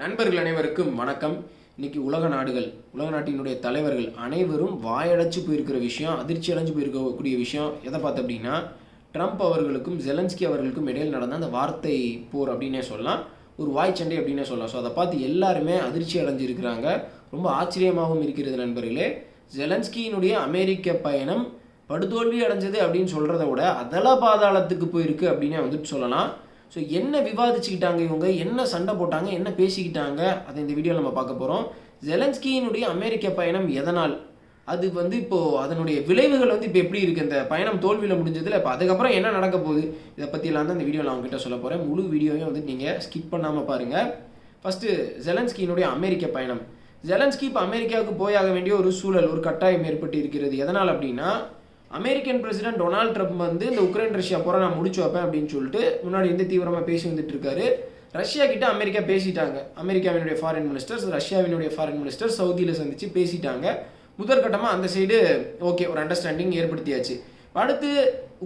நண்பர்கள் அனைவருக்கும் வணக்கம். இன்னைக்கு உலக நாடுகள் உலக நாட்டினுடைய தலைவர்கள் அனைவரும் வாயடைச்சு போயிருக்கிற விஷயம் அதிர்ச்சி அடைஞ்சு போயிருக்கக்கூடிய விஷயம் எதை பார்த்து அப்படின்னா ட்ரம்ப் அவர்களுக்கும் ஜெலன்ஸ்கி அவர்களுக்கும் இடையில் நடந்த அந்த வார்த்தை போர் அப்படின்னே சொல்லலாம். ஒரு வாய் சண்டை அப்படின்னே சொல்லலாம். ஸோ அதை பார்த்து எல்லாருமே அதிர்ச்சி அடைஞ்சிருக்கிறாங்க. ரொம்ப ஆச்சரியமாகவும் இருக்கிறது நண்பர்களே. ஜெலன்ஸ்கியினுடைய அமெரிக்க பயணம் படுதோல்வி அடைஞ்சது அப்படின்னு சொல்கிறத விட அதல பாதாளத்துக்கு போயிருக்கு அப்படின்னே வந்துட்டு சொல்லலாம். ஸோ என்ன விவாதிச்சுக்கிட்டாங்க இவங்க? என்ன சண்டை போட்டாங்க? என்ன பேசிக்கிட்டாங்க? அதை இந்த வீடியோவில் நம்ம பார்க்க போகிறோம் ஜெலன்ஸ்கியினுடைய அமெரிக்க பயணம் எதனால்? அது வந்து இப்போது அதனுடைய விளைவுகள் வந்து இப்போ எப்படி இருக்குது இந்த பயணம் தோல்வியில் முடிஞ்சதில் இப்போ அதுக்கப்புறம் என்ன நடக்க போகுது? இதை பற்றிலாம் தான் இந்த வீடியோவில் நான் உங்ககிட்ட சொல்ல போகிறேன் முழு வீடியோவையும் வந்து நீங்கள் ஸ்கிப் பண்ணாமல் பாருங்கள் ஃபஸ்ட்டு ஜெலன்ஸ்கியினுடைய அமெரிக்க பயணம். ஜெலன்ஸ்கி இப்போ அமெரிக்காவுக்கு போயாக வேண்டிய ஒரு சூழல் ஒரு கட்டாயம் ஏற்பட்டு இருக்கிறது. எதனால் அப்படின்னா அமெரிக்கன் பிரசிடென்ட் டொனால்ட் ட்ரம்ப் வந்து இந்த உக்ரைன் ரஷ்யா போகிற நான் முடிச்சு வைப்பேன் அப்படின்னு சொல்லிட்டு முன்னாடி வந்து தீவிரமாக பேசி வந்துட்டு இருக்காரு. ரஷ்யா கிட்ட அமெரிக்கா பேசிட்டாங்க. அமெரிக்காவினுடைய ஃபாரின் மினிஸ்டர்ஸ் ரஷ்யாவினுடைய ஃபாரின் மினிஸ்டர் சவுதியில் சந்திச்சு பேசிட்டாங்க. முதற்கட்டமாக அந்த சைடு ஓகே ஒரு அண்டர்ஸ்டாண்டிங் ஏற்படுத்தியாச்சு. அடுத்து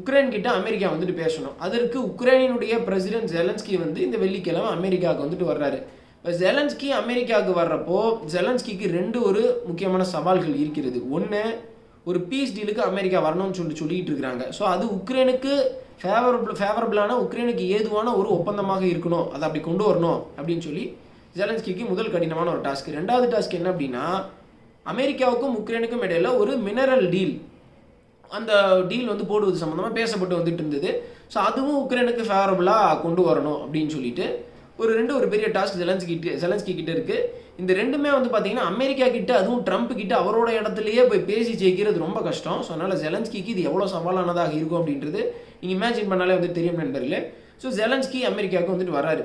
உக்ரைன் கிட்ட அமெரிக்கா வந்துட்டு பேசணும். அதற்கு உக்ரைனினுடைய பிரசிடென்ட் ஜெலன்ஸ்கி வந்து இந்த வெள்ளிக்கிழமை அமெரிக்காவுக்கு வந்துட்டு வர்றாரு. இப்போ ஜெலன்ஸ்கி அமெரிக்காவுக்கு வர்றப்போ ஜெலன்ஸ்கிக்கு ரெண்டு ஒரு முக்கியமான சவால்கள் இருக்கிறது. ஒன்று ஒரு பீஸ் டீலுக்கு அமெரிக்கா வரணும்னு சொல்லி சொல்லிட்டு இருக்கிறாங்க ஸோ அது உக்ரைனுக்கு ஃபேவரபிள் ஃபேவரபிளான உக்ரைனுக்கு ஏதுவான ஒரு ஒப்பந்தமாக இருக்கணும். அதை அப்படி கொண்டு வரணும் அப்படின்னு சொல்லி ஜெலன்ஸ்கிக்கு முதல் கடினமான ஒரு டாஸ்க் ரெண்டாவது டாஸ்க் என்ன அப்படின்னா அமெரிக்காவுக்கும் உக்ரைனுக்கும் இடையில ஒரு மினரல் டீல் அந்த டீல் வந்து போடுவது சம்மந்தமாக பேசப்பட்டு வந்துட்டு இருந்தது. ஸோ அதுவும் உக்ரைனுக்கு ஃபேவரபுளாக கொண்டு வரணும் அப்படின்னு சொல்லிட்டு ஒரு ரெண்டு ஒரு பெரிய டாஸ்க் ஜெலன்ஸ்கி ஜெலன்ஸ்கி கிட்ட இருக்கு. இந்த ரெண்டுமே வந்து பார்த்தீங்கன்னா அமெரிக்கா கிட்ட அதுவும் ட்ரம்ப் கிட்ட அவரோட இடத்துலயே போய் பேசி ஜெயிக்கிறது ரொம்ப கஷ்டம். ஸோ அதனால ஜெலன்ஸ்கிக்கு இது எவ்வளோ சவாலானதாக இருக்கும் அப்படின்றது நீங்கள் இமேஜின் பண்ணாலே வந்து தெரியும் நண்பர்களே. ஸோ ஜெலன்ஸ்கி அமெரிக்காவுக்கு வந்துட்டு வராரு.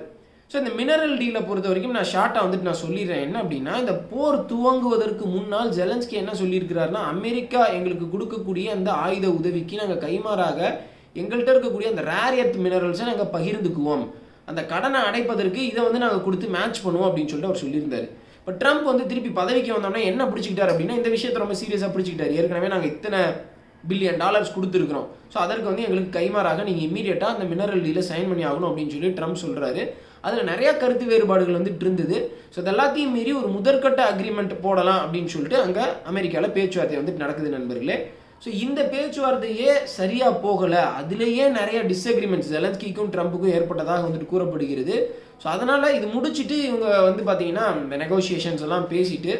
ஸோ இந்த மினரல் டீலை பொறுத்த வரைக்கும் நான் ஷார்ட்டாக வந்துட்டு நான் சொல்லிடுறேன். என்ன அப்படின்னா இந்த போர் துவங்குவதற்கு முன்னால் ஜெலன்ஸ்கி என்ன சொல்லியிருக்கிறாருன்னா அமெரிக்கா எங்களுக்கு கொடுக்கக்கூடிய அந்த ஆயுத உதவிக்கு நாங்கள் கைமாறாக எங்கள்கிட்ட இருக்கக்கூடிய அந்த ரேர் எர்த் மினரல்ஸை நாங்கள் பகிர்ந்துக்குவோம். அந்த கடனை அடைப்பதற்கு இதை வந்து நாங்கள் கொடுத்து மேட்ச் பண்ணுவோம் அப்படின்னு சொல்லிட்டு அவர் சொல்லியிருந்தாரு. இப்போ ட்ரம்ப் வந்து திருப்பி பதவிக்கு வந்தோம்னா என்ன பிடிச்சிக்கிட்டார் அப்படின்னா இந்த விஷயத்தை ரொம்ப சீரியஸாக பிடிச்சிக்கிட்டார். ஏற்கனவே நாங்கள் இத்தனை பில்லியன் டாலர்ஸ் கொடுத்துருக்குறோம். ஸோ அதற்கு வந்து எங்களுக்கு கைமாறாக நீங்கள் இமீடியட்டாக அந்த மினரல் டீலை சைன் பண்ணி ஆகணும் அப்படின்னு சொல்லி ட்ரம்ப் சொல்கிறாரு அதில் நிறையா கருத்து வேறுபாடுகள் வந்துட்டு இருந்தது. ஸோ அது எல்லாத்தையும் மீறி ஒரு முதற்கட்ட அக்ரிமெண்ட் போடலாம் அப்படின்னு சொல்லிட்டு அங்கே அமெரிக்காவில் பேச்சுவார்த்தை வந்துட்டு நடக்குது நண்பர்களே. ஸோ இந்த பேச்சுவார்த்தையே சரியாக போகலை. அதுலேயே நிறைய டிஸ்அக்ரிமெண்ட்ஸ் ஜெலன்ஸ்கிக்கும் ட்ரம்ப்புக்கும் ஏற்பட்டதாக வந்துட்டு கூறப்படுகிறது. ஸோ அதனால் இது முடிச்சுட்டு இவங்க வந்து பார்த்தீங்கன்னா இந்த நெகோசியேஷன்ஸ் எல்லாம் பேசிட்டு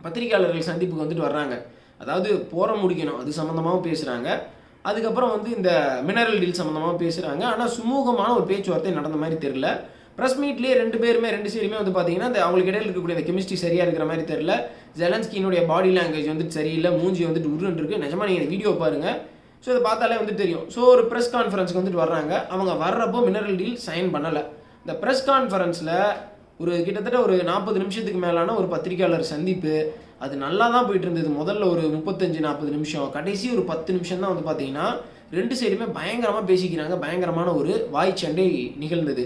பத்திரிகையாளர்கள் சந்திப்புக்கு வந்துட்டு வர்றாங்க. அதாவது போற முடிக்கணும். அது சம்மந்தமாகவும் பேசுகிறாங்க அதுக்கப்புறம் வந்து இந்த மினரல் டீல் சம்மந்தமாகவும் பேசுகிறாங்க ஆனால் சுமூகமான ஒரு பேச்சுவார்த்தை நடந்த மாதிரி தெரில ப்ரெஸ் மீட்லேயே ரெண்டு பேருமே ரெண்டு சைடுமே வந்து பார்த்தீங்கன்னா அந்த அவங்களுக்கு இடையில இருக்கக்கூடிய அந்த கெமிஸ்ட்ரி சரியாக இருக்கிற மாதிரி தெரியல. ஜெலன்ஸ்கினுடைய பாடி லாங்குவேஜ் வந்துட்டு சரியில்லை. மூஞ்சி வந்துட்டு உருன்ட்டுருக்கு நிஜமாக நிஜமா நீங்கள் வீடியோ பாருங்கள் ஸோ இதை பார்த்தாலே வந்து தெரியும். ஸோ ஒரு ப்ரெஸ் கான்ஃபரன்ஸ்க்கு வந்துட்டு வர்றாங்க. அவங்க வர்றப்போ மினரல் டீல் சைன் பண்ணலை. இந்த ப்ரெஸ் கான்ஃபரன்ஸில் ஒரு கிட்டத்தட்ட ஒரு நாற்பது நிமிஷத்துக்கு மேலான ஒரு பத்திரிக்கையாளர் சந்திப்பு. அது நல்லா தான் போயிட்டு இருந்தது முதல்ல ஒரு முப்பத்தஞ்சு நாற்பது நிமிஷம். கடைசி ஒரு பத்து நிமிஷம் தான் வந்து பார்த்தீங்கன்னா ரெண்டு சைடுமே பயங்கரமாக பேசிக்கிறாங்க. பயங்கரமான ஒரு வாய் சண்டை நிகழ்ந்தது.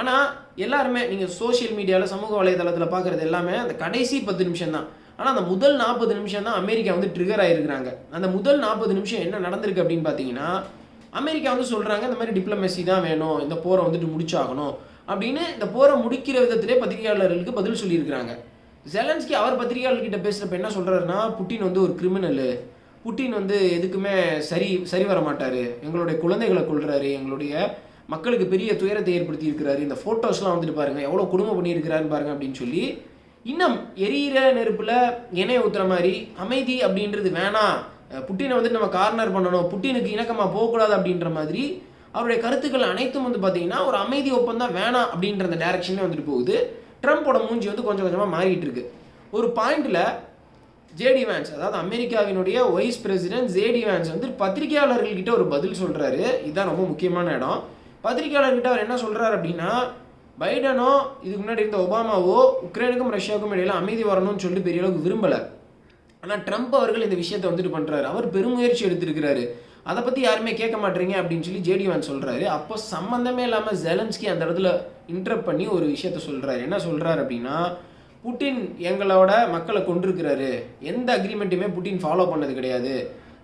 ஆனால் எல்லாருமே நீங்கள் சோஷியல் மீடியாவில் சமூக வலைதளத்தில் பார்க்குறது எல்லாமே அந்த கடைசி பத்து நிமிஷம் தான். ஆனால் அந்த முதல் நாற்பது நிமிஷம் தான் அமெரிக்கா வந்து ட்ரிகர் ஆகிருக்கிறாங்க அந்த முதல் நாற்பது நிமிஷம் என்ன நடந்திருக்கு அப்படின்னு பார்த்தீங்கன்னா அமெரிக்கா வந்து சொல்கிறாங்க இந்த மாதிரி டிப்ளமசி தான் வேணும் இந்த போரை வந்துட்டு முடிச்சாகணும் அப்படின்னு இந்த போரை முடிக்கிற விதத்திலே பத்திரிகையாளர்களுக்கு பதில் சொல்லியிருக்கிறாங்க. ஜெலன்ஸ்கி அவர் பத்திரிகையாளர்கிட்ட பேசுகிறப்ப என்ன சொல்கிறாருன்னா புட்டின் வந்து ஒரு கிரிமினலு புட்டின் வந்து எதுக்குமே சரி சரி வர மாட்டார். எங்களுடைய குழந்தைகளை கொள்றாரு எங்களுடைய மக்களுக்கு பெரிய துயரத்தை ஏற்படுத்தி இருக்கிறாரு. இந்த ஃபோட்டோஸ்லாம் வந்துட்டு பாருங்க எவ்வளோ குடும்பம் பண்ணியிருக்கிறாருன்னு பாருங்க அப்படின்னு சொல்லி இன்னும் எரியிற நெருப்பில் எண்ணெய் ஊற்றுற மாதிரி அமைதி அப்படின்றது வேணாம். புட்டினை வந்துட்டு நம்ம கார்னர் பண்ணணும். புட்டினுக்கு இணக்கமாக போகக்கூடாது அப்படின்ற மாதிரி அவருடைய கருத்துக்கள் அனைத்தும் வந்து பார்த்தீங்கன்னா ஒரு அமைதி ஒப்பந்தம் வேணாம் அப்படின்ற அந்த டைரக்ஷன்லேயே வந்துட்டு போகுது. ட்ரம்ப்போட மூஞ்சி வந்து கொஞ்சம் கொஞ்சமாக மாறிட்டு இருக்கு. ஒரு பாயிண்டில் ஜேடி வேன்ஸ் அதாவது அமெரிக்காவினுடைய வைஸ் பிரசிடென்ட் ஜேடி வேன்ஸ் வந்து பத்திரிகையாளர்கள்கிட்ட ஒரு பதில் சொல்கிறாரு இதுதான் ரொம்ப முக்கியமான இடம். பத்திரிகையாளர்கிட்ட அவர் என்ன சொல்கிறாரு அப்படின்னா பைடனோ இதுக்கு முன்னாடி இருந்த ஒபாமாவோ உக்ரைனுக்கும் ரஷ்யாவுக்கும் இடையில அமைதி வரணும்னு சொல்லிட்டு பெரிய அளவுக்கு விரும்பலை. ஆனால் ட்ரம்ப் அவர்கள் இந்த விஷயத்தை வந்துட்டு பண்ணுறாரு அவர் பெருமுயற்சி எடுத்திருக்கிறாரு. அதை பற்றி யாருமே கேட்க மாட்டீங்க அப்படின்னு சொல்லி ஜேடிவான் சொல்கிறாரு அப்போ சம்மந்தமே இல்லாமல் ஜெலன்ஸ்கி அந்த இடத்துல இன்டர்ப் பண்ணி ஒரு விஷயத்த சொல்கிறாரு என்ன சொல்கிறாரு அப்படின்னா புட்டின் எங்களோட மக்களை கொண்டிருக்கிறாரு எந்த அக்ரிமெண்ட்டுமே புட்டின் ஃபாலோ பண்ணது கிடையாது.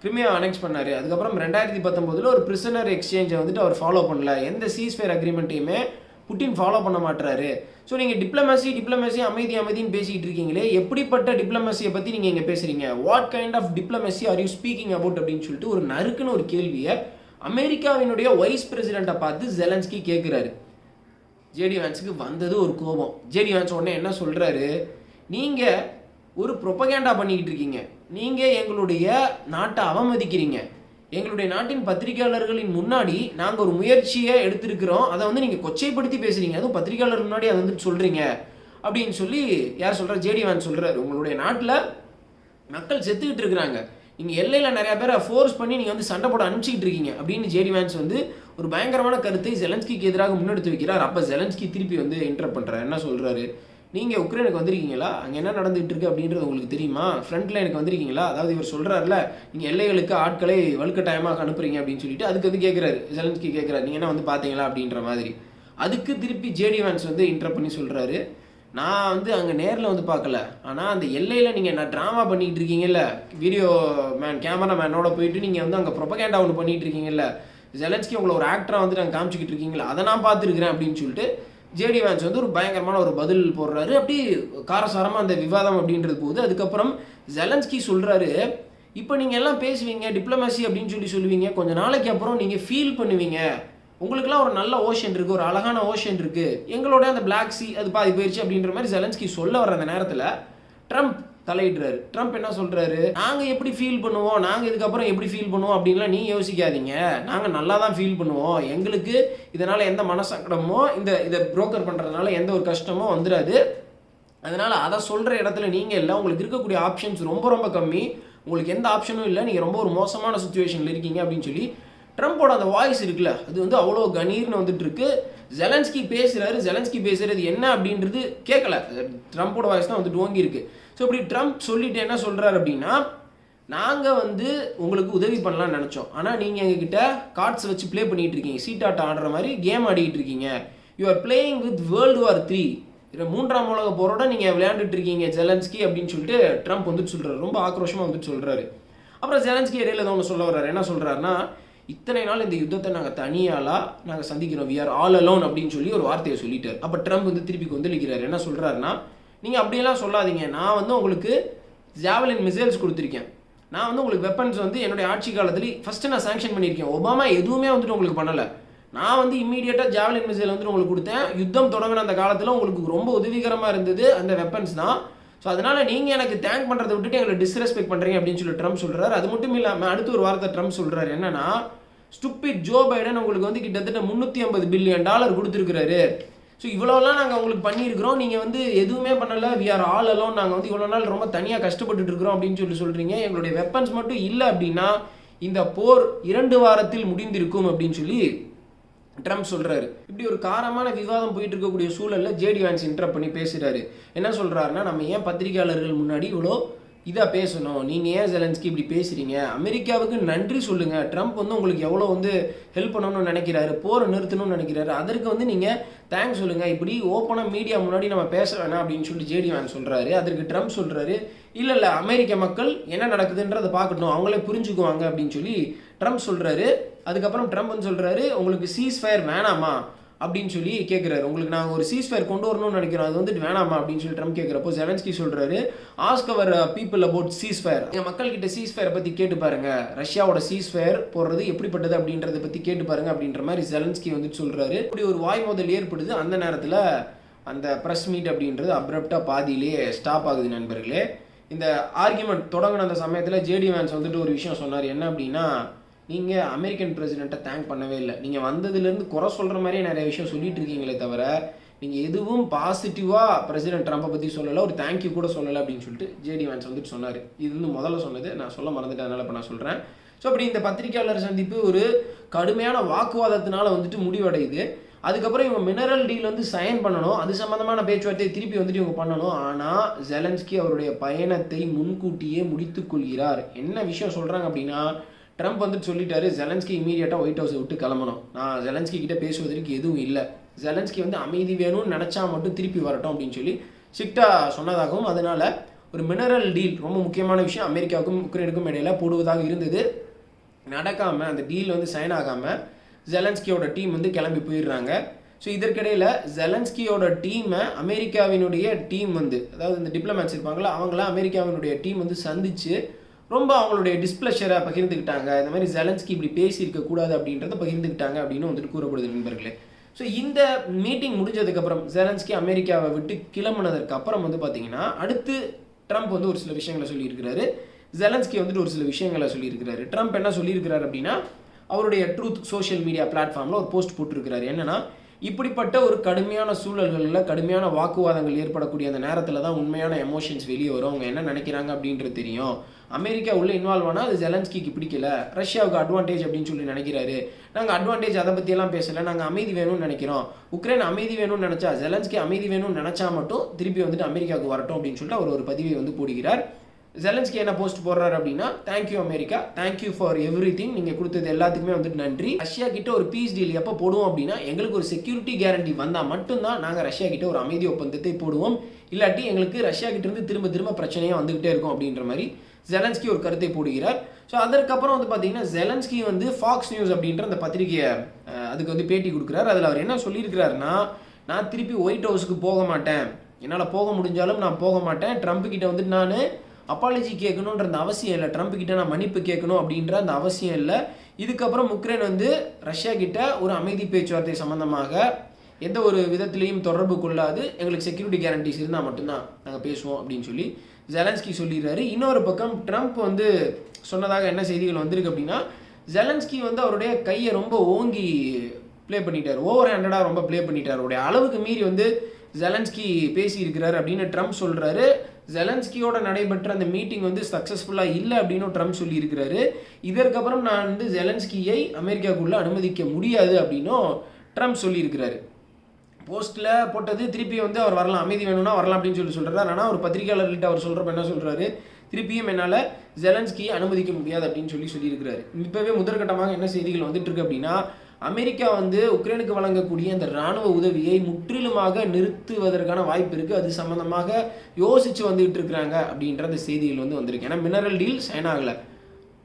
கிரிமியா அனெக்ஸ் பண்ணார். அதுக்கப்புறம் ரெண்டாயிரத்தி பத்தொம்போதில் ஒரு பிரிசனர் எக்ஸ்சேஞ்சை வந்துட்டு அவர் ஃபாலோ பண்ணல. எந்த சீஸ்ஃபேர் அக்ரிமெண்ட்டையுமே புட்டின் ஃபாலோ பண்ண மாட்டுறாரு ஸோ நீங்கள் டிப்ளமசி டிப்ளமசி அமைதி அமைதின்னு பேசிக்கிட்டு இருக்கீங்களே எப்படிப்பட்ட டிப்ளமசியை பற்றி நீங்கள் இங்கே பேசுகிறீங்க what kind of diplomacy are you speaking about அப்படின்னு சொல்லிட்டு ஒரு நறுக்குன்னு ஒரு கேள்வியை அமெரிக்காவினுடைய வைஸ் பிரசிடெண்ட்டை பார்த்து ஜெலன்ஸ்கி கேட்குறாரு ஜேடி வேன்ஸுக்கு வந்தது ஒரு கோபம். ஜேடி வேன்ஸ் உடனே என்ன சொல்கிறாரு நீங்கள் ஒரு ப்ரொபகேண்டா பண்ணிக்கிட்டு இருக்கீங்க. நீங்கள் எங்களுடைய நாட்டை அவமதிக்கிறீங்க. எங்களுடைய நாட்டின் பத்திரிகையாளர்களின் முன்னாடி நாங்கள் ஒரு முயற்சியை எடுத்திருக்கிறோம். அதை வந்து நீங்கள் கொச்சைப்படுத்தி பேசுகிறீங்க அதுவும் பத்திரிகையாளர் முன்னாடி அதை வந்து சொல்கிறீங்க அப்படின்னு சொல்லி யார் சொல்கிறார் ஜேடி வேன் சொல்கிறாரு உங்களுடைய நாட்டில் மக்கள் செத்துக்கிட்டு இருக்கிறாங்க. நீங்கள் எல்லையில் நிறையா பேரை ஃபோர்ஸ் பண்ணி நீங்கள் வந்து சண்டை போட அனுப்பிச்சிக்கிட்டு இருக்கீங்க. அப்படின்னு ஜேடி வேன்ஸ் வந்து ஒரு பயங்கரமான கருத்தை ஜெலன்ஸ்கிக்கு எதிராக முன்னெடுத்து வைக்கிறார். அப்போ ஜெலன்ஸ்கி திருப்பி வந்து இன்டர் பண்ணுறாரு என்ன சொல்கிறாரு நீங்கள் உக்ரைனுக்கு வந்திருக்கீங்களா? அங்கே என்ன நடந்துகிட்டு இருக்கு அப்படின்றது உங்களுக்கு தெரியுமா? ஃப்ரண்ட் எனக்கு வந்திருக்கீங்களா? அதாவது இவர் சொல்கிறாருல நீங்கள் எல்லைகளுக்கு ஆட்களை வலுக்கட்டாயமாக அனுப்புறீங்க அப்படின்னு சொல்லிட்டு அதுக்கு வந்து கேட்குறாரு ஜெலன்ஸ்கி கேட்குறாரு நீங்கள் என்ன வந்து பார்த்தீங்களா அப்படின்ற மாதிரி. அதுக்கு திருப்பி ஜேடி வேன்ஸ் வந்து இன்டர் பண்ணி சொல்கிறாரு நான் வந்து அங்கே நேரில் வந்து பார்க்கல ஆனால் அந்த எல்லையில் நீங்கள் நான் ட்ராமா பண்ணிகிட்டு இருக்கீங்கல்ல? வீடியோ மேன் கேமரா மேனோட போயிட்டு நீங்கள் வந்து அங்கே ப்ரொபகேண்டா ஒன்று பண்ணிகிட்டு இருக்கீங்கல்ல? ஜெலன்ஸ்கி உங்களை ஒரு ஆக்டராக வந்து நாங்கள் காமிச்சிக்கிட்டு இருக்கீங்களா? அதை நான் பார்த்துருக்குறேன் அப்படின்னு சொல்லிட்டு ஜேடி வேன்ஸ் வந்து ஒரு பயங்கரமான ஒரு பதில் போடுறாரு. அப்படி காரசாரமாக அந்த விவாதம் அப்படின்றது போகுது. அதுக்கப்புறம் ஜெலன்ஸ்கி சொல்கிறாரு இப்போ நீங்கள் எல்லாம் பேசுவீங்க டிப்ளமசி அப்படின்னு சொல்லி சொல்லுவீங்க. கொஞ்சம் நாளைக்கு அப்புறம் நீங்கள் ஃபீல் பண்ணுவீங்க. உங்களுக்குலாம் ஒரு நல்ல ஓஷன் இருக்குது ஒரு அழகான ஓஷன் இருக்குது எங்களோட அந்த பிளாக் சி அது பாதி போயிடுச்சு அப்படின்ற மாதிரி ஜெலன்ஸ்கி சொல்ல வர அந்த நேரத்தில் ட்ரம்ப் தலையிடுறாரு. ட்ரம்ப் என்ன சொல்கிறாரு நாங்கள் எப்படி ஃபீல் பண்ணுவோம்? நாங்கள் இதுக்கப்புறம் எப்படி ஃபீல் பண்ணுவோம்? அப்படின்லாம் நீ யோசிக்காதீங்க. நாங்கள் நல்லா தான் ஃபீல் பண்ணுவோம். எங்களுக்கு இதனால் எந்த மனசங்கடமோ இந்த இதை புரோக்கர் பண்ணுறதுனால எந்த ஒரு கஷ்டமோ வந்துடாது அதனால் அதை சொல்கிற இடத்துல நீங்கள் இல்லை. உங்களுக்கு இருக்கக்கூடிய ஆப்ஷன்ஸ் ரொம்ப ரொம்ப கம்மி. உங்களுக்கு எந்த ஆப்ஷனும் இல்லை. நீங்கள் ரொம்ப ஒரு மோசமான சுச்சுவேஷனில் இருக்கீங்க அப்படின்னு சொல்லி ட்ரம்ப்போட அந்த வாய்ஸ் இருக்குல்ல. அது வந்து அவ்வளோ கணீர்னு வந்துட்டு இருக்குது ஜெலன்ஸ்கி பேசுகிறாரு ஜெலன்ஸ்கி பேசுகிறது என்ன அப்படின்றது கேட்கல. ட்ரம்ப்போட வாய்ஸ் தான் வந்து ஓங்கி இருக்கு ஸோ இப்படி ட்ரம்ப் சொல்லிட்டு என்ன சொல்கிறாரு அப்படின்னா நாங்கள் வந்து உங்களுக்கு உதவி பண்ணலாம்னு நினச்சோம். ஆனால் நீங்கள் எங்ககிட்ட கார்ட்ஸ் வச்சு ப்ளே பண்ணிகிட்டு இருக்கீங்க. சீட்டாட்டம் ஆடுற மாதிரி கேம் ஆடிக்கிட்டு இருக்கீங்க. You are playing with world war three மூன்றாம் உலக போரோட நீங்கள் விளையாண்டுட்டு இருக்கீங்க ஜெலன்ஸ்கி அப்படின்னு சொல்லிட்டு ட்ரம்ப் வந்துட்டு சொல்கிறாரு ரொம்ப ஆக்ரோஷமாக வந்துட்டு சொல்கிறாரு அப்புறம் ஜெலன்ஸ்கி இடையில தான் ஒன்று சொல்ல வர்றாரு. என்ன சொல்கிறாருன்னா இத்தனை நாள் இந்த யுத்தத்தை நாங்கள் தனியாலாக நாங்கள் சந்திக்கிறோம். வி ஆர் ஆல் அலோன் அப்படின்னு சொல்லி ஒரு வார்த்தையை சொல்லிட்டார். அப்போ ட்ரம்ப் வந்து திருப்பி கொந்தளிக்கிறார் என்ன சொல்கிறாருன்னா நீங்கள் அப்படியெல்லாம் சொல்லாதீங்க. நான் வந்து உங்களுக்கு ஜாவலின் மிசைல்ஸ் கொடுத்துருக்கேன். நான் வந்து உங்களுக்கு வெப்பன்ஸ் வந்து என்னுடைய ஆட்சி காலத்தில் ஃபஸ்ட்டு நான் சாங்ஷன் பண்ணியிருக்கேன். ஒபாமா எதுவுமே வந்துட்டு உங்களுக்கு பண்ணலை. நான் வந்து இம்மீடியட்டாக ஜாவலின் மிசைல் வந்துட்டு உங்களுக்கு கொடுத்தேன். யுத்தம் தொடங்கின அந்த காலத்தில் உங்களுக்கு ரொம்ப உதவிகரமாக இருந்தது அந்த வெப்பன்ஸ் தான். ஸோ அதனால் நீங்கள் எனக்கு தேங்க் பண்ணுறதை விட்டுட்டு எங்களை டிஸ்ரெஸ்பெக்ட் பண்ணுறீங்க அப்படின்னு சொல்லி ட்ரம்ப் சொல்கிறார் அது மட்டும் இல்லாமல் அடுத்து ஒரு வார்த்தை ட்ரம்ப் சொல்கிறார் என்னன்னா ஸ்டூப்பிட் ஜோ பைடன் உங்களுக்கு வந்து கிட்டத்தட்ட முந்நூற்றி ஐம்பது பில்லியன் டாலர் கொடுத்துருக்குறாரு. ஸோ இவ்வளோலாம் நாங்கள் உங்களுக்கு பண்ணியிருக்கிறோம். நீங்கள் வந்து எதுவுமே பண்ணலை. வி ஆர் ஆல் அலோன் நாங்கள் வந்து இவ்வளோ நாள் ரொம்ப தனியாக கஷ்டப்பட்டுட்டு இருக்கிறோம் அப்படின்னு சொல்லி சொல்கிறீங்க எங்களுடைய வெப்பன்ஸ் மட்டும் இல்லை அப்படின்னா இந்த போர் இரண்டு வாரத்தில் முடிந்திருக்கும் அப்படின்னு சொல்லி ட்ரம்ப் சொல்கிறாரு இப்படி ஒரு காரமான விவாதம் போயிட்டு இருக்கக்கூடிய சூழலில் ஜேடி வான்ஸ் இன்டரப்ட் பண்ணி பேசுகிறாரு என்ன சொல்கிறாருன்னா நம்ம ஏன் பத்திரிகையாளர்கள் முன்னாடி இவ்வளோ இதாக பேசணும்? நீங்கள் ஏன் ஜெலன்ஸ்கி இப்படி பேசுகிறீங்க அமெரிக்காவுக்கு நன்றி சொல்லுங்கள் ட்ரம்ப் வந்து உங்களுக்கு எவ்வளோ வந்து ஹெல்ப் பண்ணணும்னு நினைக்கிறாரு போரை நிறுத்தணும்னு நினைக்கிறாரு. அதற்கு வந்து நீங்கள் தேங்க்ஸ் சொல்லுங்கள் இப்படி ஓப்பனாக மீடியா முன்னாடி நம்ம பேச வேணாம் அப்படின்னு சொல்லிட்டு ஜேடி வான் சொல்கிறாரு அதற்கு ட்ரம்ப் சொல்கிறாரு இல்லை இல்லை அமெரிக்க மக்கள் என்ன நடக்குதுன்றதை பார்க்கட்டும். அவங்களே புரிஞ்சுக்குவாங்க அப்படின்னு சொல்லி ட்ரம்ப் சொல்கிறாரு அதுக்கப்புறம் ட்ரம்ப் வந்து சொல்கிறாரு உங்களுக்கு சீஸ் ஃபயர் வேணாமா? அப்படின்னு சொல்லி கேட்குறாரு உங்களுக்கு நாங்கள் ஒரு சீஸ் ஃபயர் கொண்டு வரணும்னு நினைக்கிறோம். அது வந்துட்டு வேணாமா? அப்படின்னு சொல்லி ட்ரம்ப் கேட்குறப்போ ஜெலன்ஸ்கி சொல்கிறாரு ask our people about ceasefire எங்கள் மக்கள்கிட்ட சீஸ் ஃபயரை பற்றி கேட்டு பாருங்க. ரஷ்யாவோட சீஸ் ஃபயர் போடுறது எப்படிப்பட்டது அப்படின்றத பற்றி கேட்டு பாருங்க அப்படின்ற மாதிரி ஜெலன்ஸ்கி வந்துட்டு சொல்கிறாரு இப்படி ஒரு வாய் மோதல் ஏற்படுது. அந்த நேரத்தில் அந்த ப்ரெஸ் மீட் அப்படின்றது அப்ரப்டாக பாதியிலேயே ஸ்டாப் ஆகுது நண்பர்களே. இந்த ஆர்கியூமெண்ட் தொடங்கின அந்த சமயத்தில் ஜேடி வேன்ஸ் வந்துட்டு ஒரு விஷயம் சொன்னார். என்ன அப்படின்னா நீங்கள் அமெரிக்கன் பிரசிடெண்ட்டை தேங்க் பண்ணவே இல்லை. நீங்கள் வந்ததுலேருந்து குறை சொல்கிற மாதிரியே நிறைய விஷயம் சொல்லிட்டு இருக்கீங்களே தவிர நீங்கள் எதுவும் பாசிட்டிவாக பிரசிடென்ட் ட்ரம்ப்பை பற்றி சொல்லலை ஒரு தேங்க்யூ கூட சொல்லலை அப்படின்னு சொல்லிட்டு ஜேடி வேன்ஸ் வந்துட்டு சொன்னார். இது வந்து முதல்ல சொன்னது. நான் சொல்ல மறந்துட்டேன். அதனால் இப்போ நான் சொல்கிறேன் ஸோ அப்படி இந்த பத்திரிகையாளர் சந்திப்பு ஒரு கடுமையான வாக்குவாதத்தினால வந்துட்டு முடிவடையுது. அதுக்கப்புறம் இவங்க மினரல் டீல் வந்து சைன் பண்ணணும். அது சம்மந்தமான பேச்சுவார்த்தையை திருப்பி வந்துட்டு இவங்க பண்ணணும். ஆனால் ஜெலன்ஸ்கி அவருடைய பயணத்தை முன்கூட்டியே முடித்துக்கொள்கிறார் என்ன விஷயம் சொல்கிறாங்க அப்படின்னா ட்ரம்ப் வந்துட்டு சொல்லிட்டாரு ஜெலன்ஸ்கி இமீடியட்டாக ஒயிட் ஹவுஸை விட்டு கிளம்பணும். நான் ஜெலன்ஸ்கி கிட்ட பேசுவதற்கு எதுவும் இல்லை. ஜெலன்ஸ்கி வந்து அமைதி வேணும்னு நினச்சா மட்டும் திருப்பி வரட்டும் அப்படின்னு சொல்லி ஸ்ட்ரிக்டா சொன்னதாகவும் அதனால் ஒரு மினரல் டீல் ரொம்ப முக்கியமான விஷயம். அமெரிக்காவுக்கும் உக்ரைனுக்கும் இடையில போடுவதாக இருந்தது. நடக்காமல் அந்த டீல் வந்து சைன் ஆகாமல் ஜெலன்ஸ்கியோட டீம் வந்து கிளம்பி போயிடுறாங்க. ஸோ இதற்கிடையில் ஜெலன்ஸ்கியோட டீமை அமெரிக்காவினுடைய டீம் வந்து அதாவது இந்த டிப்ளமேட்ஸ் இருப்பாங்களா அவங்களாம் அமெரிக்காவினுடைய டீம் வந்து சந்திச்சு ரொம்ப அவங்களுடைய டிஸ்பிளஷரை பகிர்ந்துக்கிட்டாங்க. இந்த மாதிரி ஜெலன்ஸ்கி இப்படி பேசியிருக்க கூடாது அப்படின்றத பகிர்ந்துக்கிட்டாங்க அப்படின்னு வந்துட்டு கூறப்படுது நண்பர்களே. ஸோ இந்த மீட்டிங் முடிஞ்சதுக்கப்புறம் ஜெலன்ஸ்கி அமெரிக்காவை விட்டு கிளம்புனதுக்கு அப்புறம் வந்து பார்த்தீங்கன்னா அடுத்து ட்ரம்ப் வந்து ஒரு சில விஷயங்களை சொல்லியிருக்கிறாரு. ஜெலன்ஸ்கி வந்துட்டு ஒரு சில விஷயங்களை சொல்லியிருக்கிறாரு. ட்ரம்ப் என்ன சொல்லியிருக்கிறாரு அப்படின்னா அவருடைய ட்ரூத் சோஷியல் மீடியா பிளாட்ஃபார்மில் ஒரு போஸ்ட் போட்டிருக்கிறார். என்னன்னா இப்படிப்பட்ட ஒரு கடுமையான சூழல்களில் கடுமையான வாக்குவாதங்கள் ஏற்படக்கூடிய அந்த நேரத்தில் தான் உண்மையான எமோஷன்ஸ் வெளியே வரும். அவங்க என்ன நினைக்கிறாங்க அப்படின்றது தெரியும். அமெரிக்கா உள்ளே இன்வால்வ் ஆனால் அது ஜெலன்ஸ்கிக்கு பிடிக்கல. ரஷ்யாவுக்கு அட்வான்டேஜ் அப்படின்னு சொல்லி நினைக்கிறாரு. நாங்கள் அட்வான்டேஜ் அதை பற்றியெல்லாம் பேசலை. நாங்கள் அமைதி வேணும்னு நினைக்கிறோம். உக்ரைன் அமைதி வேணும்னு நினச்சா ஜெலன்ஸ்கி அமைதி வேணும்னு நினச்சா மட்டும் திருப்பி வந்துட்டு அமெரிக்காவுக்கு வரட்டும் அப்படின்னு சொல்லிட்டு அவர் ஒரு பதிவை வந்து போடுகிறார். ஜெலன்ஸ்கி என்ன போஸ்ட் போடுறாரு அப்படின்னா thank you America thank you for everything நீங்கள் கொடுத்தது எல்லாத்துக்குமே வந்துட்டு நன்றி. ரஷ்யா கிட்ட ஒரு பீஸ் டீல் எப்போ போடுவோம் அப்படின்னா எங்களுக்கு ஒரு செக்யூரிட்டி கேரண்டி வந்தால் மட்டும்தான் நாங்கள் ரஷ்யா கிட்ட ஒரு அமைதி ஒப்பந்தத்தை போடுவோம். இல்லாட்டி எங்களுக்கு ரஷ்யா கிட்ட இருந்து திரும்ப திரும்ப பிரச்சனையாக வந்துகிட்டே இருக்கும் அப்படின்ற மாதிரி ஜெலன்ஸ்கி ஒரு கருத்தை போடுகிறார். ஸோ அதற்கப்புறம் வந்து பார்த்தீங்கன்னா ஜெலன்ஸ்கி வந்து ஃபாக்ஸ் நியூஸ் அப்படின்ற அந்த பத்திரிகையை அதுக்கு வந்து பேட்டி கொடுக்குறாரு. அதில் அவர் என்ன சொல்லியிருக்கிறாருன்னா நான் திருப்பி ஒயிட் ஹவுஸுக்கு போக மாட்டேன். என்னால் போக முடிஞ்சாலும் நான் போக மாட்டேன். ட்ரம்ப் கிட்ட வந்துட்டு நான் அப்பாலஜி கேட்கணுன்ற அந்த அவசியம் இல்லை. ட்ரம்ப் கிட்ட நான் மன்னிப்பு கேட்கணும் அப்படின்ற அந்த அவசியம் இல்லை. இதுக்கப்புறம் உக்ரைன் வந்து ரஷ்யா கிட்ட ஒரு அமைதி பேச்சுவார்த்தை சம்மந்தமாக எந்த ஒரு விதத்துலேயும் தொடர்பு கொள்ளாது. எங்களுக்கு செக்யூரிட்டி கேரண்டிஸ் இருந்தால் மட்டும்தான் நாங்கள் பேசுவோம் அப்படின்னு சொல்லி ஜெலன்ஸ்கி சொல்லிடுறாரு. இன்னொரு பக்கம் ட்ரம்ப் வந்து சொன்னதாக என்ன செய்திகள் வந்திருக்கு அப்படின்னா ஜெலன்ஸ்கி வந்து அவருடைய கையை ரொம்ப ஓங்கி ப்ளே பண்ணிட்டார். ஓவர் ஹேண்டடாக ரொம்ப ப்ளே பண்ணிட்டார். அவருடைய அளவுக்கு மீறி வந்து ஜெலன்ஸ்கி பேசியிருக்கிறார் அப்படின்னு ட்ரம்ப் சொல்கிறாரு ஜெலன்ஸ்கியோட நடைபெற்ற அந்த மீட்டிங் வந்து சக்ஸஸ்ஃபுல்லாக இல்லை அப்படின்னு ட்ரம்ப் சொல்லியிருக்கிறாரு. இதற்கப்புறம் நான் வந்து ஜெலன்ஸ்கியை அமெரிக்காவுக்குள்ளே அனுமதிக்க முடியாது அப்படின்னும் ட்ரம்ப் சொல்லியிருக்கிறாரு. போஸ்ட்டில் போட்டது திருப்பி வந்து அவர் வரலாம் அமைதி வேணும்னா வரலாம் அப்படின்னு சொல்லி சொல்கிறார் ஆனால் ஒரு பத்திரிகையாளர்கிட்ட அவர் சொல்கிறப்ப என்ன சொல்கிறாரு திருப்பியும் என்னால் ஜெலன்ஸ்கியை அனுமதிக்க முடியாது அப்படின்னு சொல்லி சொல்லியிருக்கிறாரு. இப்போவே முதற்கட்டமாக என்ன செய்திகள் வந்துட்டு இருக்கு அப்படின்னா அமெரிக்கா வந்து உக்ரைனுக்கு வழங்கக்கூடிய அந்த ராணுவ உதவியை முற்றிலுமாக நிறுத்துவதற்கான வாய்ப்பு இருக்குது அது சம்மந்தமாக யோசித்து வந்துகிட்டு இருக்கிறாங்க அப்படின்ற அந்த செய்திகள் வந்து வந்திருக்கு. ஏன்னா மினரல் டீல் சைன் ஆகலை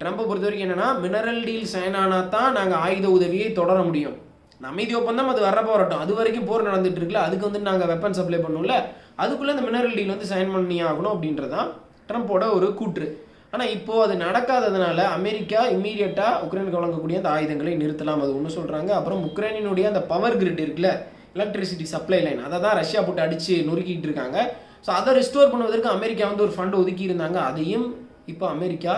ட்ரம்ப்பை பொறுத்த வரைக்கும் என்னென்னா மினரல் டீல் சைன் ஆனால் தான் நாங்கள் ஆயுத உதவியை தொடர முடியும். அமைதி ஒப்பந்தம் அது வர வரட்டும் அது வரைக்கும் போர் நடந்துட்டு இருக்குல்ல அதுக்கு வந்து நாங்கள் வெப்பன் சப்ளை பண்ணோம்ல அதுக்குள்ளே இந்த மினரல் டீல் வந்து சைன் பண்ணி ஆகணும் அப்படின்றதான் ட்ரம்ப்போட ஒரு கூற்று. ஆனால் இப்போது அது நடக்காததுனால அமெரிக்கா இம்மீடியட்டாக உக்ரைனுக்கு வழங்கக்கூடிய அந்த ஆயுதங்களை நிறுத்தலாம் அது ஒன்று சொல்கிறாங்க அப்புறம் உக்ரைனினுடைய அந்த பவர் கிரிட் இருக்குல்ல எலக்ட்ரிசிட்டி சப்ளை லைன் அதை தான் ரஷ்யா போட்டு அடித்து நொறுக்கிட்டு இருக்காங்க. ஸோ அதை ரிஸ்டோர் பண்ணுவதற்கு அமெரிக்கா வந்து ஒரு ஃபண்ட் ஒதுக்கி இருந்தாங்க. அதையும் இப்போ அமெரிக்கா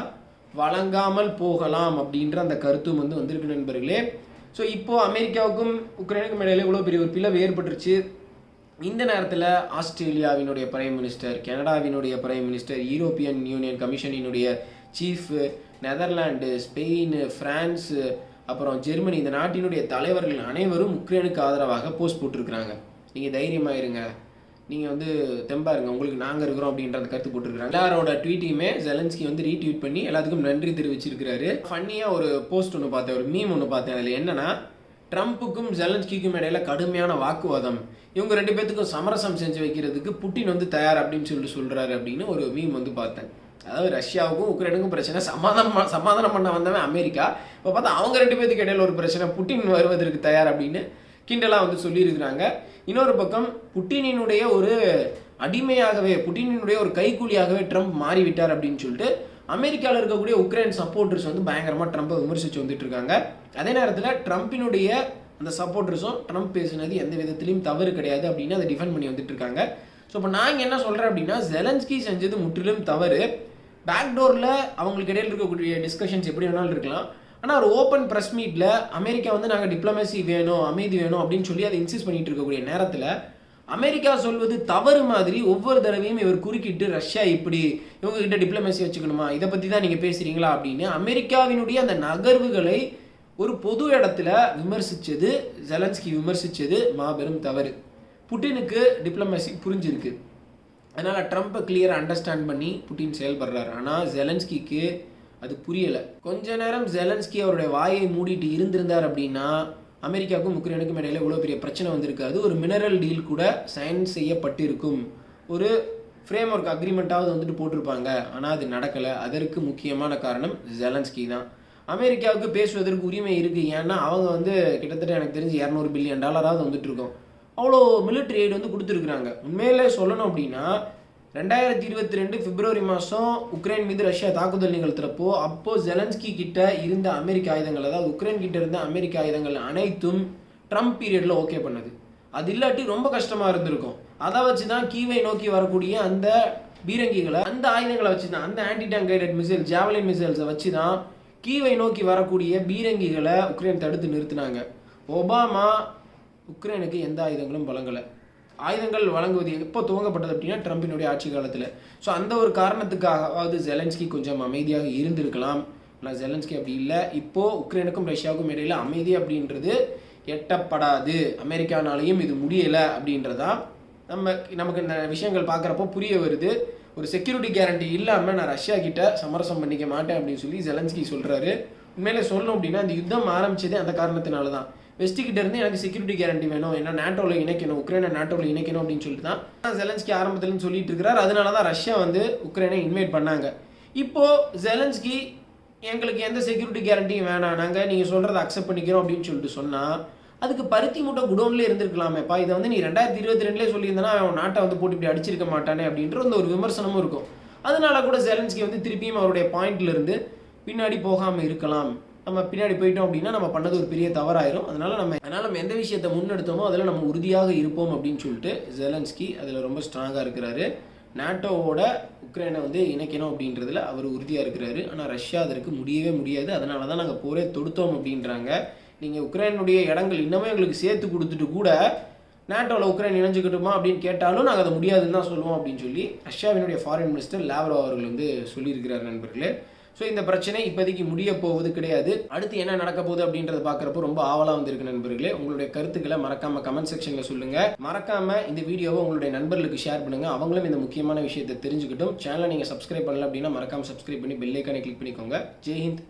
வழங்காமல் போகலாம் அப்படின்ற அந்த கருத்தும் வந்து வந்திருக்கு நண்பர்களே. ஸோ இப்போது அமெரிக்காவுக்கும் உக்ரைனுக்கும் இடையில இவ்வளோ பெரிய ஒரு பிளவு ஏற்பட்டுருச்சு. இந்த நேரத்தில் ஆஸ்திரேலியாவினுடைய பிரைம் மினிஸ்டர் கனடாவினுடைய பிரைம் மினிஸ்டர் யூரோப்பியன் யூனியன் கமிஷனினுடைய சீஃப் நெதர்லாண்டு ஸ்பெயின் ஃப்ரான்ஸு அப்புறம் ஜெர்மனி இந்த நாட்டினுடைய தலைவர்கள் அனைவரும் உக்ரைனுக்கு ஆதரவாக போஸ்ட் போட்டிருக்கிறாங்க. நீங்கள் தைரியமாக இருங்க. நீங்கள் வந்து தெம்பாருங்க உங்களுக்கு நாங்கள் இருக்கிறோம் அப்படின்ற அந்த கருத்து போட்டிருக்கிறாங்க. எல்லாரோட ட்வீட்டையுமே ஜெலன்ஸ்கி வந்து ரீட்வீட் பண்ணி எல்லாத்துக்கும் நன்றி தெரிவிச்சிருக்கிறாரு. ஃபன்னியாக ஒரு போஸ்ட் ஒன்று பார்த்தேன் ஒரு மீம் ஒன்று பார்த்தேன். அதில் என்னென்னா ட்ரம்ப்புக்கும் ஜெலன்ஸ்கிக்கும் இடையில கடுமையான வாக்குவாதம். இவங்க ரெண்டு பேத்துக்கும் சமரசம் செஞ்சு வைக்கிறதுக்கு புட்டின் வந்து தயார் அப்படின்னு சொல்லிட்டு சொல்கிறாரு அப்படின்னு ஒரு மீம் வந்து பார்த்தேன். அதாவது ரஷ்யாவுக்கும் உக்ரைனுக்கும் பிரச்சனை. சமாதானம் சமாதானம் பண்ண வந்தவன் அமெரிக்கா. இப்போ பார்த்தா அவங்க ரெண்டு பேத்துக்கு இடையில ஒரு பிரச்சனை. புட்டின் வருவதற்கு தயார் அப்படின்னு கிண்டலாக வந்து சொல்லியிருக்கிறாங்க. இன்னொரு பக்கம் புட்டினினுடைய ஒரு அடிமையாகவே புட்டினினுடைய ஒரு கைக்கூலியாகவே ட்ரம்ப் மாறிவிட்டார் அப்படின்னு சொல்லிட்டு அமெரிக்காவில் இருக்கக்கூடிய உக்ரைன் சப்போர்ட்டர்ஸ் வந்து பயங்கரமாக ட்ரம்ப்பை விமர்சித்து வந்துட்டு இருக்காங்க அதே நேரத்தில் ட்ரம்ப்பினுடைய அந்த சப்போர்ட்டர்ஸும் ட்ரம்ப் பேசினது எந்த விதத்திலையும் தவறு கிடையாது அப்படின்னு அதை டிஃபெண்ட் பண்ணி வந்துட்டு இருக்காங்க ஸோ இப்போ நான் இங்கே என்ன சொல்கிறேன் அப்படின்னா ஜெலன்ஸ்கி செஞ்சது முற்றிலும் தவறு. பேக்டோரில் அவங்களுக்கு இடையில் இருக்கக்கூடிய டிஸ்கஷன்ஸ் எப்படி வேணாலும் இருக்கலாம். ஆனால் ஒரு ஓப்பன் ப்ரெஸ் மீட்டில் அமெரிக்கா வந்து நாங்கள் டிப்ளமேசி வேணும் அமைதி வேணும் அப்படின்னு சொல்லி அதை இன்சிஸ்ட் பண்ணிட்டு இருக்கக்கூடிய நேரத்தில் அமெரிக்கா சொல்வது தவறு மாதிரி ஒவ்வொரு தடவையும் இவர் குறுக்கிட்டு ரஷ்யா இப்படி இவங்க கிட்ட டிப்ளமேசி வச்சுக்கணுமா? இதை பற்றி தான் நீங்கள் பேசுகிறீங்களா அப்படின்னு அமெரிக்காவினுடைய அந்த நகர்வுகளை ஒரு பொது இடத்துல விமர்சித்தது ஜெலன்ஸ்கி விமர்சித்தது மாபெரும் தவறு. புட்டினுக்கு டிப்ளமேசி புரிஞ்சிருக்கு. அதனால் ட்ரம்ப்பை கிளியராக அண்டர்ஸ்டாண்ட் பண்ணி புட்டின் செயல்படுறாரு. ஆனால் ஜெலன்ஸ்கிக்கு அது புரியலை. கொஞ்ச நேரம் ஜெலன்ஸ்கி அவருடைய வாயை மூடிட்டு இருந்திருந்தார் அப்படின்னா அமெரிக்காவுக்கும் உக்ரைனுக்கும் இடையில் இவ்வளோ பெரிய பிரச்சனை வந்திருக்காது ஒரு மினரல் டீல் கூட சைன் செய்யப்பட்டிருக்கும். ஒரு ஃப்ரேம் ஒர்க் அக்ரிமெண்ட்டாவது வந்துட்டு போட்டிருப்பாங்க. ஆனால் அது நடக்கலை. அதற்கு முக்கியமான காரணம் ஜெலன்ஸ்கி தான். அமெரிக்காவுக்கு பேசுவதற்கு உரிமை இருக்குது ஏன்னா அவங்க வந்து கிட்டத்தட்ட எனக்கு தெரிஞ்சு இரநூறு பில்லியன் டாலராவது வந்துட்டு இருக்கோம். அவ்வளோ மிலிட்ரி எய்டு வந்து கொடுத்துருக்குறாங்க. உண்மையிலே சொல்லணும் அப்படின்னா ரெண்டாயிரத்தி இருபத்தி ரெண்டு பிப்ரவரி மாதம் உக்ரைன் மீது ரஷ்யா தாக்குதல் நிகழ்த்துறப்போ அப்போது ஜெலன்ஸ்கி கிட்ட இருந்த அமெரிக்க ஆயுதங்கள் அதாவது உக்ரைன் கிட்ட இருந்த அமெரிக்க ஆயுதங்கள் அனைத்தும் ட்ரம்ப் பீரியடில் ஓகே பண்ணது. அது இல்லாட்டி ரொம்ப கஷ்டமாக இருந்திருக்கும். அதை வச்சு தான் கீவை நோக்கி வரக்கூடிய அந்த பீரங்கிகளை அந்த ஆயுதங்களை வச்சு தான் அந்த anti tank guided missile javelin மிசைல்ஸை வச்சு தான் கீவை நோக்கி வரக்கூடிய பீரங்கிகளை உக்ரைன் தடுத்து நிறுத்தினாங்க. ஒபாமா உக்ரைனுக்கு எந்த ஆயுதங்களும் வழங்கலை. ஆயுதங்கள் வழங்குவது எப்போ துவங்கப்பட்டது அப்படின்னா ட்ரம்பினுடைய ஆட்சி காலத்தில். ஸோ அந்த ஒரு காரணத்துக்காகவாவது ஜெலன்ஸ்கி கொஞ்சம் அமைதியாக இருந்திருக்கலாம். ஆனால் ஜெலன்ஸ்கி அப்படி இல்லை. இப்போது உக்ரைனுக்கும் ரஷ்யாவுக்கும் இடையில அமைதி அப்படின்றது எட்டப்படாது. அமெரிக்கானாலையும் இது முடியலை அப்படின்றதா நம்ம நமக்கு இந்த விஷயங்கள் பார்க்குறப்போ புரிய வருது. ஒரு செக்யூரிட்டி கேரண்டி இல்லாமல் நான் ரஷ்யா கிட்ட சமரசம் பண்ணிக்க மாட்டேன் அப்படின்னு சொல்லி ஜெலன்ஸ்கி சொல்கிறாரு உண்மையிலே சொல்லணும் அப்படின்னா அந்த யுத்தம் ஆரம்பித்ததே அந்த காரணத்தினால தான் வெஸ்ட்டுக்கிட்ட இருந்து எனக்கு செக்யூரிட்டி கேரண்டி வேணும். ஏன்னா நாட்டோவில் இணைக்கணும். உக்ரைனை நாட்டோவில் இணைக்கணும் அப்படின்னு சொல்லிட்டு தான் ஜெலன்ஸ்கி ஆரம்பத்துலன்னு சொல்லிட்டு இருக்கிறார். அதனால தான் ரஷ்யா வந்து உக்ரைனை இன்வைட் பண்ணாங்க. இப்போது ஜெலன்ஸ்கி எங்களுக்கு எந்த செக்யூரிட்டி கேரண்டியும் வேணாம். நாங்கள் நீங்கள் சொல்கிறத அக்செப்ட் பண்ணிக்கிறோம் அப்படின்னு சொல்லிட்டு சொன்னால் அதுக்கு பருத்தி மூட்டை குடோன்லேயே இருந்திருக்கலாமேப்பா இதை வந்து நீ ரெண்டாயிரத்தி இருபத்தி ரெண்டுலேயே சொல்லியிருந்தனா அவன் நாட்டை வந்து போட்டு இப்படி அடிச்சிருக்க மாட்டானே அப்படின்ற அந்த ஒரு விமர்சனமும் இருக்கும். அதனால கூட ஜெலன்ஸ்கி வந்து திருப்பியும் அவருடைய பாயிண்ட்லேருந்து பின்னாடி போகாமல் இருக்கலாம். நம்ம பின்னாடி போயிட்டோம் அப்படின்னா நம்ம பண்ணது ஒரு பெரிய தவறாயிரும். அதனால நம்ம அதனால நம்ம எந்த விஷயத்தை முன்னெடுத்தோமோ அதில் நம்ம உறுதியாக இருப்போம் அப்படின்னு சொல்லிட்டு ஜெலன்ஸ்கி அதில் ரொம்ப ஸ்ட்ராங்காக இருக்கிறாரு. நாட்டோவோட உக்ரைனை வந்து இணைக்கணும் அப்படின்றதுல அவர் உறுதியாக இருக்கிறாரு. ஆனால் ரஷ்யா அதற்கு முடியவே முடியாது. அதனால தான் நாங்கள் போரே தொடுத்தோம் அப்படின்றாங்க. நீங்கள் உக்ரைனுடைய இடங்கள் இன்னமும் எங்களுக்கு சேர்த்து கொடுத்துட்டு கூட நாட்டோவில் உக்ரைன் இணைஞ்சுக்கிட்டுமா அப்படின்னு கேட்டாலும் நாங்கள் அதை முடியாதுன்னு தான் சொல்லுவோம் அப்படின்னு சொல்லி ரஷ்யாவினுடைய ஃபாரின் மினிஸ்டர் லேவ்ரோ அவர்கள் வந்து சொல்லியிருக்கிறார் நண்பர்களே. ஸோ இந்த பிரச்சனை இப்போதைக்கு முடிய போவது கிடையாது. அடுத்து என்ன நடக்க போகுது அப்படின்றத பார்க்குறப்போ ரொம்ப ஆவலாக வந்திருக்கு நண்பர்களே. உங்களுடைய கருத்துக்களை மறக்காம கமெண்ட் செக்ஷனில் சொல்லுங்க. மறக்காம இந்த வீடியோவை உங்களுடைய நண்பர்களுக்கு ஷேர் பண்ணுங்க. அவங்களும் இந்த முக்கியமான விஷயத்தை தெரிஞ்சுக்கிட்டும். சேனலை நீங்கள் சப்ஸ்கிரைப் பண்ணல அப்படின்னா மறக்காம சப்ஸ்கிரைப் பண்ணி பெல்லைக்கானே கிளிக் பண்ணிக்கோங்க. ஜெய்ஹிந்த்